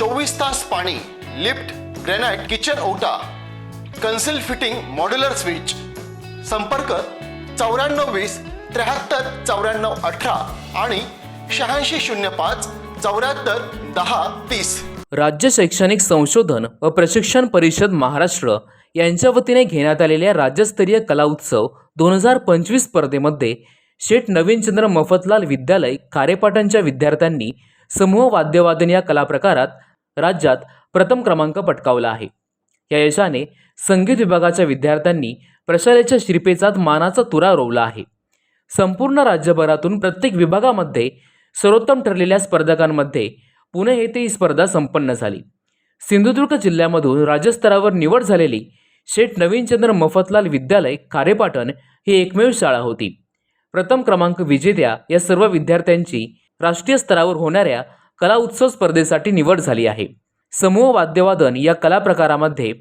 चोवीस तास पाणी लिफ्ट ग्रेनाइट किचन ओटा कन्सिल फिटिंग मॉड्युलर स्विच. संपर्क चौऱ्याण्णव वीस त्र्याहत्तर चौऱ्याण्णव अठरा आणि शहाऐंशी शून्य पाच चौऱ्याहत्तर दहा तीस. राज्य शैक्षणिक संशोधन व प्रशिक्षण परिषद महाराष्ट्र यांच्या वतीने घेण्यात आलेल्या राज्यस्तरीय कला उत्सव दोन हजार पंचवीस स्पर्धेमध्ये शेठ नवीनचंद्र मफतलाल विद्यालय खारेपाटणच्या विद्यार्थ्यांनी समूह वाद्यवादन या कला प्रकारात राज्यात प्रथम क्रमांक पटकावला आहे. या यशाने संगीत विभागाच्या विद्यार्थ्यांनी प्रशालेच्या शिरपेचात मानाचा तुरा रोवला आहे. संपूर्ण राज्यभरातून प्रत्येक विभागामध्ये सर्वोत्तम ठरलेल्या स्पर्धकांमध्ये पुणे येथे ही स्पर्धा संपन्न झाली. सिंधुदुर्ग जिल्ह्यामधून राज्यस्तरावर निवड झालेली शेठ नवीनचंद्र मफतलाल विद्यालय खारेपाटण ही एकमेव शाळा होती. प्रथम क्रमांक विजेत्या या सर्व विद्यार्थ्यांची राष्ट्रीय स्तरावर होणाऱ्या कला उत्सव स्पर्धेसाठी निवड झाली आहे. समूह वाद्यवादन या कला प्रकारामध्ये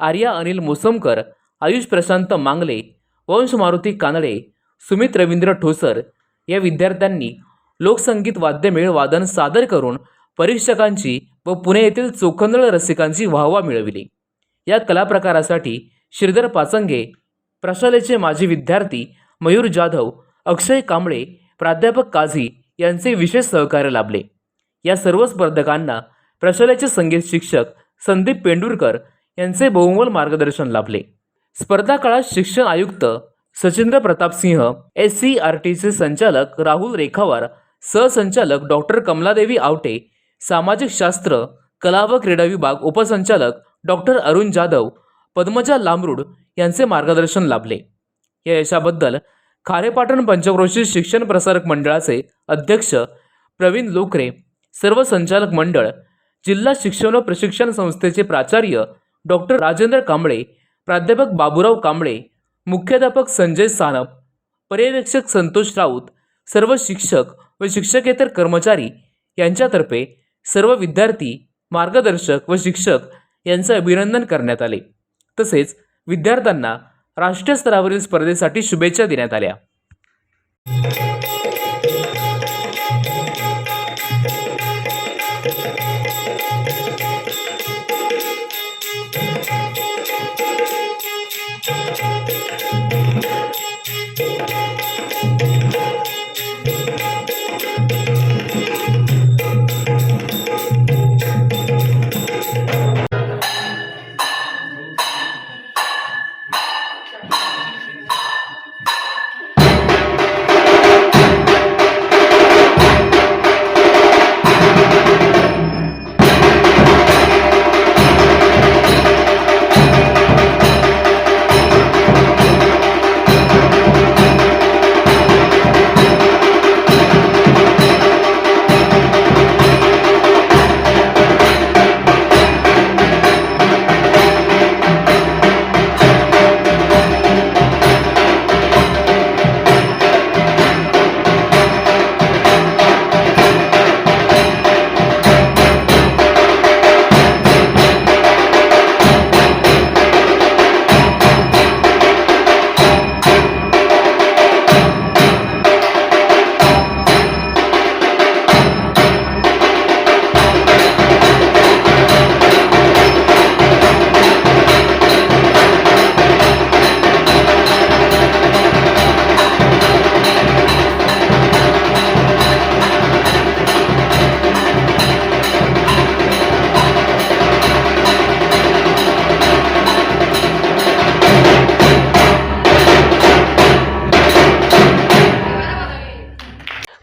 आर्या अनिल मोसमकर आयुष प्रशांत मांगले वंश मारुती कानडे सुमित रवींद्र ठोसर या विद्यार्थ्यांनी लोकसंगीत वाद्यमेळ वादन सादर करून परीक्षकांची व पुणे येथील चोखंदळ रसिकांची वाहवा मिळविली. या कला प्रकारासाठी श्रीधर पाचंगे प्रशालेचे माजी विद्यार्थी मयूर जाधव अक्षय कांबळे प्राध्यापक काझी यांचे विशेष सहकार्य लाभले. या सर्व स्पर्धकांना प्रशालेचे संगीत शिक्षक संदीप पेंडुरकर यांचे बहुमोल मार्गदर्शन लाभले. स्पर्धा काळात शिक्षण आयुक्त Sachindra Pratap Singh S C R टीचे संचालक राहुल रेखावार सहसंचालक डॉक्टर कमलादेवी आवटे सामाजिक शास्त्र कला व क्रीडा विभाग उपसंचालक डॉक्टर अरुण जाधव पद्मजा लांबरूड यांचे मार्गदर्शन लाभले. या यशाबद्दल खारेपाटण पंचक्रोशी शिक्षण प्रसारक मंडळाचे अध्यक्ष प्रवीण लोकरे सर्व संचालक मंडळ जिल्हा शिक्षण व प्रशिक्षण संस्थेचे प्राचार्य डॉक्टर राजेंद्र कांबळे प्राध्यापक बाबूराव कांबळे मुख्याध्यापक संजय सानप पर्यवेक्षक संतोष राऊत सर्व शिक्षक व शिक्षकेतर कर्मचारी यांच्यातर्फे सर्व विद्यार्थी मार्गदर्शक व शिक्षक यांचे अभिनंदन करण्यात आले. तसेच विद्यार्थ्यांना राष्ट्रीय स्तरावरील स्पर्धेसाठी शुभेच्छा देण्यात आल्या.